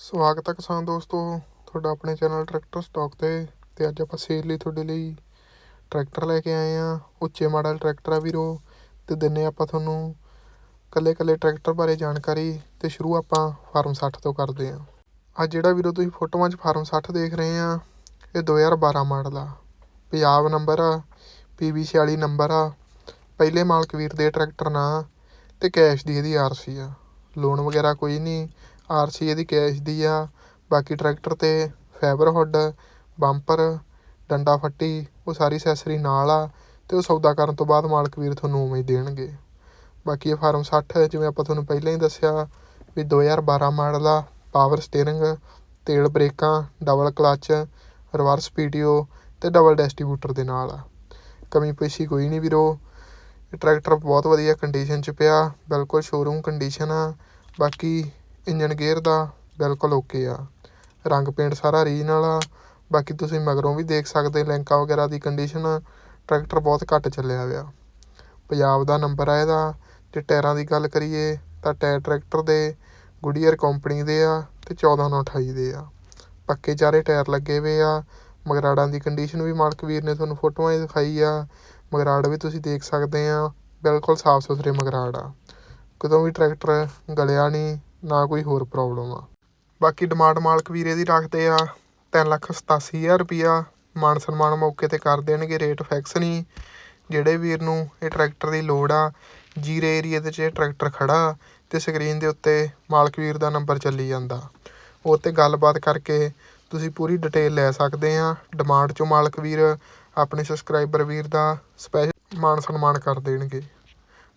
ਸਵਾਗਤ ਹੈ ਕਿਸਾਨ ਦੋਸਤੋ, ਤੁਹਾਡਾ ਆਪਣੇ ਚੈਨਲ ਟਰੈਕਟਰ ਸਟਾਕ ਤੇ ਤੇ ਅੱਜ ਆਪਾਂ ਸੇਲ ਲਈ ਤੁਹਾਡੇ ਲਈ ਟਰੈਕਟਰ ਲੈ ਕੇ ਆਏ ਆ, ਉੱਚੇ ਮਾਡਲ ਟਰੈਕਟਰ ਆ ਵੀਰੋ, ਤੇ ਦਿੰਨੇ ਆਪਾਂ ਤੁਹਾਨੂੰ ਕੱਲੇ ਕੱਲੇ ਟਰੈਕਟਰ ਬਾਰੇ ਜਾਣਕਾਰੀ ਤੇ ਸ਼ੁਰੂ ਆਪਾਂ ਫਾਰਮ 60 ਤੋਂ ਕਰਦੇ ਆ। ਅੱਜ ਜਿਹੜਾ ਵੀਰੋ ਤੁਸੀਂ ਫੋਟੋਆਂ 'ਚ ਫਾਰਮ 60 ਦੇਖ ਰਹੇ ਆ, ਇਹ 2012 ਮਾਡਲ ਆ। ਪੰਜਾਬ ਨੰਬਰ ਆ PB 46 ਨੰਬਰ ਆ, ਪਹਿਲੇ ਮਾਲਕ ਵੀਰ ਦੇ ਟਰੈਕਟਰ ਨਾ, ਤੇ ਕੈਸ਼ ਦੀ ਇਹਦੀ ਆਰਸੀ ਆ। ਲੋਨ ਵਗੈਰਾ ਕੋਈ ਨਹੀਂ ਆਰ ਆਰਸੀ ਇਹਦੀ ਕੈਸ਼ ਦੀ ਆ। ਬਾਕੀ ਟਰੈਕਟਰ ਤੇ ਫੈਬਰ ਹੁੱਡ ਬੰਪਰ ਡੰਡਾ ਫੱਟੀ, ਉਹ ਸਾਰੀ ਅਸੈਸਰੀ ਨਾਲ ਆ ਅਤੇ ਉਹ ਸੌਦਾ ਕਰਨ ਤੋਂ ਬਾਅਦ ਮਾਲਕ ਵੀਰ ਤੁਹਾਨੂੰ ਉਵੇਂ ਹੀ ਦੇਣਗੇ। ਬਾਕੀ ਇਹ ਫਾਰਮ ਸੱਠ, ਜਿਵੇਂ ਆਪਾਂ ਤੁਹਾਨੂੰ ਪਹਿਲਾਂ ਹੀ ਦੱਸਿਆ ਵੀ 2012 ਮਾਡਲ ਆ ਪਾਵਰ ਸਟੀਅਰਿੰਗ ਤੇਲ ਬ੍ਰੇਕਾਂ ਡਬਲ ਕਲੱਚ ਰਿਵਰਸ ਪੀਟੀਓ ਅਤੇ ਡਬਲ ਡਿਸਟ੍ਰੀਬਿਊਟਰ ਦੇ ਨਾਲ ਆ। ਕਮੀ ਪੇਸ਼ੀ ਕੋਈ ਨਹੀਂ ਵੀਰੋ। ਇਹ ਟਰੈਕਟਰ ਬਹੁਤ ਵਧੀਆ ਕੰਡੀਸ਼ਨ 'ਚ ਪਿਆ, ਬਿਲਕੁਲ ਸ਼ੋਰੂਮ ਕੰਡੀਸ਼ਨ ਆ। ਬਾਕੀ ਇੰਜਨ ਗੇਅਰ ਦਾ ਬਿਲਕੁਲ ਓਕੇ ਆ। ਰੰਗ ਪੇਂਟ ਸਾਰਾ ਰੀਜਨਲ ਆ। ਬਾਕੀ ਤੁਸੀਂ ਮਗਰੋਂ ਵੀ ਦੇਖ ਸਕਦੇ, ਲਿੰਕਾਂ ਵਗੈਰਾ ਦੀ ਕੰਡੀਸ਼ਨ ਟਰੈਕਟਰ ਬਹੁਤ ਘੱਟ ਚੱਲਿਆ ਹੋਇਆ। ਪੰਜਾਬ ਦਾ ਨੰਬਰ ਆ ਇਹਦਾ। ਜੇ ਟਾਇਰਾਂ ਦੀ ਗੱਲ ਕਰੀਏ, ਤਾਂ ਟਾਇਰ ਟਰੈਕਟਰ ਦੇ ਗੁਡੀਅਰ ਕੰਪਨੀ ਦੇ ਆ ਅਤੇ ਚੌਦਾਂ ਨੌ ਅਠਾਈ ਦੇ ਆ। ਪੱਕੇ ਚਾਰੇ ਟਾਇਰ ਲੱਗੇ ਹੋਏ ਆ। ਮਗਰਾੜਾਂ ਦੀ ਕੰਡੀਸ਼ਨ ਵੀ ਮਾਲਕ ਵੀਰ ਨੇ ਤੁਹਾਨੂੰ ਫੋਟੋਆਂ 'ਚ ਦਿਖਾਈ ਆ। ਮਗਰਾੜ ਵੀ ਤੁਸੀਂ ਦੇਖ ਸਕਦੇ ਆ। ਬਿਲਕੁਲ ਸਾਫ਼ ਸੁਥਰੇ ਮਗਰਾੜ ਆ। ਕਦੋਂ ਵੀ ਟਰੈਕਟਰ ਗਲਿਆ ਨਹੀਂ ਨਾ ਕੋਈ ਹੋਰ ਪ੍ਰੋਬਲਮ ਆ। ਬਾਕੀ ਡਿਮਾਂਡ ਮਾਲਕ ਵੀਰ ਇਹਦੀ ਰੱਖਦੇ ਆ, ਤਿੰਨ ਲੱਖ ਸਤਾਸੀ ਹਜ਼ਾਰ ਰੁਪਈਆ ਮਾਨ ਸਨਮਾਨ ਮੌਕੇ ਤੇ ਕਰ ਦੇਣਗੇ ਰੇਟ ਫਿਕਸ ਨਹੀਂ ਜਿਹੜੇ ਵੀਰ ਨੂੰ ਇਹ ਟਰੈਕਟਰ ਦੀ ਲੋੜ ਆ, ਜੀਰੇ ਏਰੀਏ ਦੇ 'ਚ ਇਹ ਟਰੈਕਟਰ ਖੜਾ, ਤੇ ਸਕਰੀਨ ਦੇ ਉੱਤੇ ਮਾਲਕ ਵੀਰ ਦਾ ਨੰਬਰ ਚੱਲੀ ਜਾਂਦਾ। ਉਹ ਤੇ ਗੱਲਬਾਤ ਕਰਕੇ ਤੁਸੀਂ ਪੂਰੀ ਡਿਟੇਲ ਲੈ ਸਕਦੇ ਆ। ਡਿਮਾਂਡ 'ਚੋਂ ਮਾਲਕ ਵੀਰ, ਆਪਣੇ ਸਬਸਕ੍ਰਾਈਬਰ ਵੀਰ ਦਾ ਸਪੈਸ਼ਲ ਮਾਨ ਸਨਮਾਨ ਕਰ ਦੇਣਗੇ।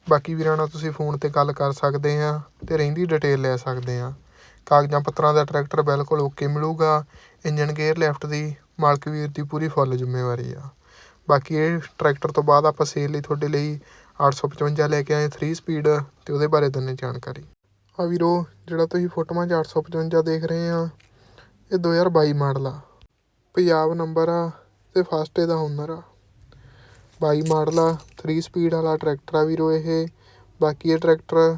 ਬਾਕੀ ਵੀਰਾਂ ਨਾਲ ਤੁਸੀਂ ਫੋਨ ਤੇ ਗੱਲ ਕਰ ਸਕਦੇ ਆ ਅਤੇ ਰਹਿੰਦੀ ਡਿਟੇਲ ਲੈ ਸਕਦੇ ਹਾਂ ਕਾਗਜ਼ਾਂ ਪੱਤਰਾਂ ਦਾ ਟਰੈਕਟਰ ਬਿਲਕੁਲ ਓਕੇ ਮਿਲੂਗਾ। ਇੰਜਨ ਗੇਅਰ ਲੈਫਟ ਦੀ, ਮਾਲਕ ਵੀਰ ਦੀ ਪੂਰੀ ਫੁੱਲ ਜ਼ਿੰਮੇਵਾਰੀ ਆ। ਬਾਕੀ ਇਹ ਟਰੈਕਟਰ ਤੋਂ ਬਾਅਦ ਆਪਾਂ ਸੇਲ ਲਈ ਤੁਹਾਡੇ ਲਈ 855 ਲੈ ਕੇ ਆਏ 3 ਸਪੀਡ ਅਤੇ ਉਹਦੇ ਬਾਰੇ ਦਿੰਦੇ ਜਾਣਕਾਰੀ। ਆ ਵੀਰੋ, ਜਿਹੜਾ ਤੁਸੀਂ ਫੋਟੋਆਂ 'ਚ 855 ਦੇਖ ਰਹੇ ਆ, ਇਹ 2022 ਮਾਡਲ ਆ। ਪੰਜਾਬ ਨੰਬਰ ਆ ਅਤੇ ਫਸਟ ਦਾ ਓਨਰ ਆ। 22 ਮਾਡਲ ਆ 3 ਸਪੀਡ ਵਾਲਾ ਟਰੈਕਟਰ ਆ ਵੀਰੋ ਇਹ। ਬਾਕੀ ਇਹ tractor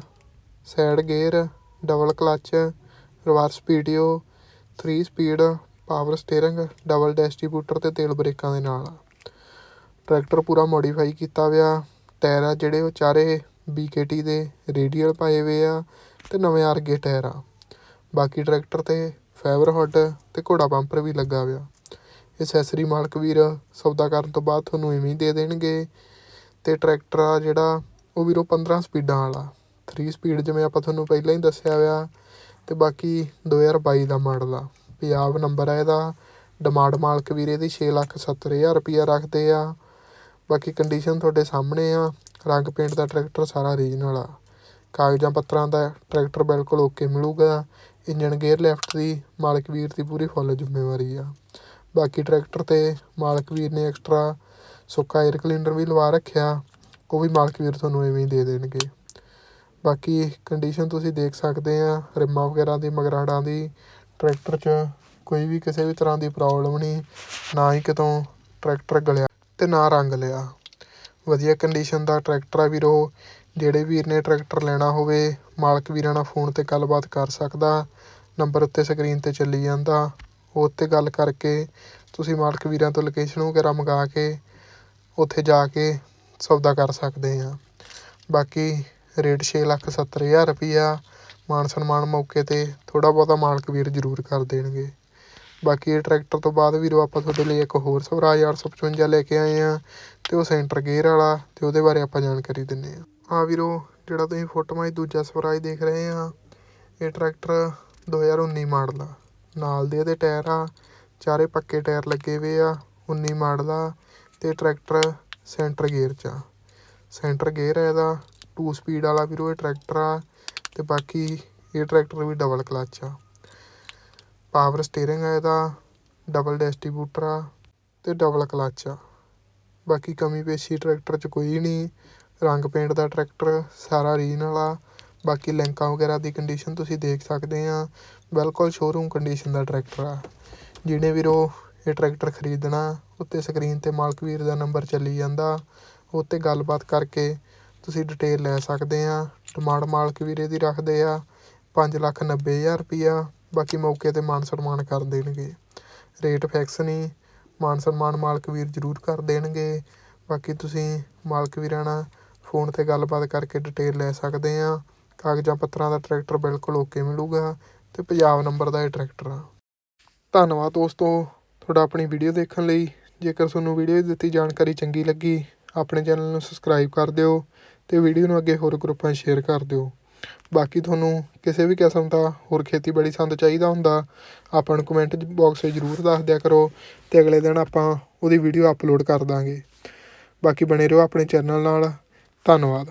side gear double clutch reverse PTO 3 speed power steering double distributor ਤੇ ਤੇਲ ਬ੍ਰੇਕਾਂ ਦੇ ਨਾਲ ਆ। ਟਰੈਕਟਰ ਪੂਰਾ ਮੋਡੀਫਾਈ ਕੀਤਾ ਹੋਇਆ। ਟਾਇਰ ਆ ਜਿਹੜੇ ਉਹ ਚਾਰੇ BKT ਦੇ ਰੇਡੀਅਲ ਪਾਏ ਹੋਏ ਆ ਤੇ ਨਵੇਂ ਆਰਗੇ ਟਾਇਰ ਆ। ਬਾਕੀ ਟਰੈਕਟਰ ਤੇ ਫਾਈਬਰ ਹੁੱਡ ਤੇ ਘੋੜਾ ਬੰਪਰ ਵੀ ਲੱਗਾ ਹੋਇਆ। ਅਸੈਸਰੀ ਮਾਲਕ ਵੀਰ ਸੌਦਾ ਕਰਨ ਤੋਂ ਬਾਅਦ ਤੁਹਾਨੂੰ ਇਵੇਂ ਹੀ ਦੇ ਦੇਣਗੇ। ਅਤੇ ਟਰੈਕਟਰ ਆ ਜਿਹੜਾ, ਉਹ ਵੀਰੋ 15 ਸਪੀਡਾਂ ਵਾਲਾ। 3 ਸਪੀਡ ਜਿਵੇਂ ਆਪਾਂ ਤੁਹਾਨੂੰ ਪਹਿਲਾਂ ਹੀ ਦੱਸਿਆ ਹੋਇਆ। ਅਤੇ ਬਾਕੀ 2022 ਦਾ ਮਾਡਲ ਆ। ਪੰਜਾਬ ਨੰਬਰ ਆ ਇਹਦਾ। ਡਿਮਾਂਡ ਮਾਲਕ ਵੀਰ ਇਹਦੀ 670000 ਰੁਪਈਆ ਰੱਖਦੇ ਆ। ਬਾਕੀ ਕੰਡੀਸ਼ਨ ਤੁਹਾਡੇ ਸਾਹਮਣੇ ਆ। ਰੰਗ ਪੇਂਟ ਦਾ ਟਰੈਕਟਰ ਸਾਰਾ ਰੀਜਨਲ ਆ। ਕਾਗਜ਼ਾਂ ਪੱਤਰਾਂ ਦਾ ਟਰੈਕਟਰ ਬਿਲਕੁਲ ਓਕੇ ਮਿਲੂਗਾ। ਇੰਜਨ ਗੇਅਰ ਲੈਫਟ ਦੀ ਮਾਲਕ ਵੀਰ ਦੀ ਪੂਰੀ ਫੁੱਲ ਜ਼ਿੰਮੇਵਾਰੀ ਆ। ਬਾਕੀ ਟਰੈਕਟਰ ਤੇ ਮਾਲਕ ਵੀਰ ਨੇ ਐਕਸਟਰਾ ਸੁੱਕਾ ਏਅਰ ਕਲੀਨਰ ਵੀ ਲਵਾ ਰੱਖਿਆ। ਉਹ ਵੀ ਮਾਲਕ ਵੀਰ ਤੁਹਾਨੂੰ ਇਵੇਂ ਹੀ ਦੇ ਦੇਣਗੇ। ਬਾਕੀ ਕੰਡੀਸ਼ਨ ਤੁਸੀਂ ਦੇਖ ਸਕਦੇ ਆ, ਰਿਮਾਂ ਵਗੈਰਾ ਦੀ, ਮਗਰਾੜਾਂ ਦੀ, ਟਰੈਕਟਰ 'ਚ ਕੋਈ ਵੀ ਕਿਸੇ ਵੀ ਤਰ੍ਹਾਂ ਦੀ ਪ੍ਰੋਬਲਮ ਨਹੀਂ, ਨਾ ਹੀ ਕਿਤੋਂ ਟਰੈਕਟਰ ਗਲਿਆ ਤੇ ਨਾ ਰੰਗ ਲਿਆ। ਵਧੀਆ ਕੰਡੀਸ਼ਨ ਦਾ ਟਰੈਕਟਰ ਆ ਵੀਰੋ, ਜਿਹੜੇ ਵੀਰ ਨੇ ਟਰੈਕਟਰ ਲੈਣਾ ਹੋਵੇ, ਮਾਲਕ ਵੀਰਾਂ ਨਾਲ ਫੋਨ ਤੇ ਗੱਲਬਾਤ ਕਰ ਸਕਦਾ, ਨੰਬਰ ਉੱਤੇ ਸਕਰੀਨ ਤੇ ਚੱਲੀ ਜਾਂਦਾ। ਉਹ 'ਤੇ ਗੱਲ ਕਰਕੇ ਤੁਸੀਂ ਮਾਲਕ ਵੀਰਾਂ ਤੋਂ ਲੋਕੇਸ਼ਨ ਵਗੈਰਾ ਮੰਗਾ ਕੇ ਉੱਥੇ ਜਾ ਕੇ ਸੌਦਾ ਕਰ ਸਕਦੇ ਹਾਂ। ਬਾਕੀ ਰੇਟ ਛੇ ਲੱਖ ਸੱਤਰ ਹਜ਼ਾਰ ਰੁਪਈਆ ਮਾਨ ਸਨਮਾਨ ਮੌਕੇ ਤੇ ਥੋੜ੍ਹਾ ਬਹੁਤਾ ਮਾਲਕ ਵੀਰ ਜ਼ਰੂਰ ਕਰ ਦੇਣਗੇ। ਬਾਕੀ ਇਹ ਟਰੈਕਟਰ ਤੋਂ ਬਾਅਦ ਵੀਰੋ ਆਪਾਂ ਤੁਹਾਡੇ ਲਈ ਇੱਕ ਹੋਰ ਸਵਰਾਜ 855 ਲੈ ਕੇ ਆਏ ਹਾਂ ਅਤੇ ਉਹ ਸੈਂਟਰ ਗੇਅਰ ਵਾਲਾ ਅਤੇ ਉਹਦੇ ਬਾਰੇ ਆਪਾਂ ਜਾਣਕਾਰੀ ਦਿੰਦੇ ਹਾਂ। ਆ ਵੀਰੋ ਜਿਹੜਾ ਤੁਸੀਂ ਫੋਟੋਆਂ 'ਚ ਦੂਜਾ ਸਵਰਾਜ ਦੇਖ ਰਹੇ ਆ ਇਹ ਟਰੈਕਟਰ 2019 ਮਾਡਲ ਆ। ਨਾਲ ਦੇ ਇਹਦੇ ਟਾਇਰ ਆ, ਚਾਰੇ ਪੱਕੇ ਟਾਇਰ ਲੱਗੇ ਹੋਏ ਆ 19 ਮਾਡਲ ਆ ਤੇ ਟਰੈਕਟਰ ਸੈਂਟਰ ਗੇਅਰ 'ਚ ਆ। ਸੈਂਟਰ ਗੇਅਰ ਹੈ ਇਹਦਾ 2 ਸਪੀਡ ਵਾਲਾ ਵੀਰੋ ਇਹ ਟਰੈਕਟਰ ਆ ਤੇ ਬਾਕੀ ਇਹ ਟਰੈਕਟਰ ਵੀ ਡਬਲ ਕਲੱਚ ਆ। ਪਾਵਰ ਸਟੀਅਰਿੰਗ ਆ ਇਹਦਾ ਡਬਲ ਡਿਸਟ੍ਰੀਬਿਊਟਰ ਆ ਤੇ ਡਬਲ ਕਲੱਚ ਆ। ਬਾਕੀ ਕਮੀ ਪੇਸ਼ੀ ਟਰੈਕਟਰ 'ਚ ਕੋਈ ਨਹੀਂ, ਰੰਗ ਪੇਂਟ ਦਾ ਟਰੈਕਟਰ, ਸਾਰਾ ਰੀਜਨਲ ਆ ਬਾਕੀ ਲਿੰਕਾਂ ਵਗੈਰਾ ਦੀ ਕੰਡੀਸ਼ਨ ਤੁਸੀਂ ਦੇਖ ਸਕਦੇ ਆ। ਬਿਲਕੁਲ ਸ਼ੋਰੂਮ ਕੰਡੀਸ਼ਨ ਦਾ ਟਰੈਕਟਰ ਆ। ਜਿਹਨੇ ਵੀਰੋ ਇਹ ਟਰੈਕਟਰ ਖਰੀਦਣਾ, ਉੱਤੇ ਸਕਰੀਨ ਤੇ ਮਾਲਕ ਵੀਰ ਦਾ ਨੰਬਰ ਚੱਲੀ ਜਾਂਦਾ। ਉੱਤੇ ਗੱਲਬਾਤ ਕਰਕੇ ਤੁਸੀਂ ਡਿਟੇਲ ਲੈ ਸਕਦੇ ਆ। ਡਿਮਾਂਡ ਮਾਲਕ ਵੀਰੇ ਦੀ ਰੱਖਦੇ ਆ। ਪੰਜ ਲੱਖ ਨੱਬੇ ਹਜ਼ਾਰ ਰੁਪਈਆ ਬਾਕੀ ਮੌਕੇ 'ਤੇ ਮਾਨ ਸਨਮਾਨ ਕਰ ਦੇਣਗੇ। ਰੇਟ ਫਿਕਸ ਨਹੀਂ। ਮਾਨ ਸਨਮਾਨ ਮਾਲਕ ਵੀਰ ਜ਼ਰੂਰ ਕਰ ਦੇਣਗੇ। ਬਾਕੀ ਤੁਸੀਂ ਮਾਲਕ ਵੀਰਾਂ ਨਾਲ ਫੋਨ 'ਤੇ ਗੱਲਬਾਤ ਕਰਕੇ ਡਿਟੇਲ ਲੈ ਸਕਦੇ ਆ। ਕਾਗਜ਼ਾਂ ਪੱਤਰਾਂ ਦਾ ਟਰੈਕਟਰ ਬਿਲਕੁਲ ਓਕੇ ਮਿਲੂਗਾ ਅਤੇ ਪੰਜਾਬ ਨੰਬਰ ਦਾ ਇਹ ਟਰੈਕਟਰ ਆ। ਧੰਨਵਾਦ ਦੋਸਤੋ ਤੁਹਾਡਾ ਆਪਣੀ ਵੀਡੀਓ ਦੇਖਣ ਲਈ। ਜੇਕਰ ਤੁਹਾਨੂੰ ਵੀਡੀਓ ਦਿੱਤੀ ਜਾਣਕਾਰੀ ਚੰਗੀ ਲੱਗੀ, ਆਪਣੇ ਚੈਨਲ ਨੂੰ ਸਬਸਕ੍ਰਾਈਬ ਕਰ ਦਿਓ ਅਤੇ ਵੀਡੀਓ ਨੂੰ ਅੱਗੇ ਹੋਰ ਗਰੁੱਪਾਂ 'ਚ ਸ਼ੇਅਰ ਕਰ ਦਿਓ। ਬਾਕੀ ਤੁਹਾਨੂੰ ਕਿਸੇ ਵੀ ਕਿਸਮ ਦਾ ਹੋਰ ਖੇਤੀਬਾੜੀ ਸੰਦ ਚਾਹੀਦਾ ਹੁੰਦਾ, ਆਪਾਂ ਨੂੰ ਕਮੈਂਟ ਬਾਕਸ 'ਚ ਜ਼ਰੂਰ ਦੱਸ ਦਿਆ ਕਰੋ ਅਤੇ ਅਗਲੇ ਦਿਨ ਆਪਾਂ ਉਹਦੀ ਵੀਡੀਓ ਅਪਲੋਡ ਕਰ ਦਾਂਗੇ। ਬਾਕੀ ਬਣੇ ਰਹੋ ਆਪਣੇ ਚੈਨਲ ਨਾਲ। ਧੰਨਵਾਦ।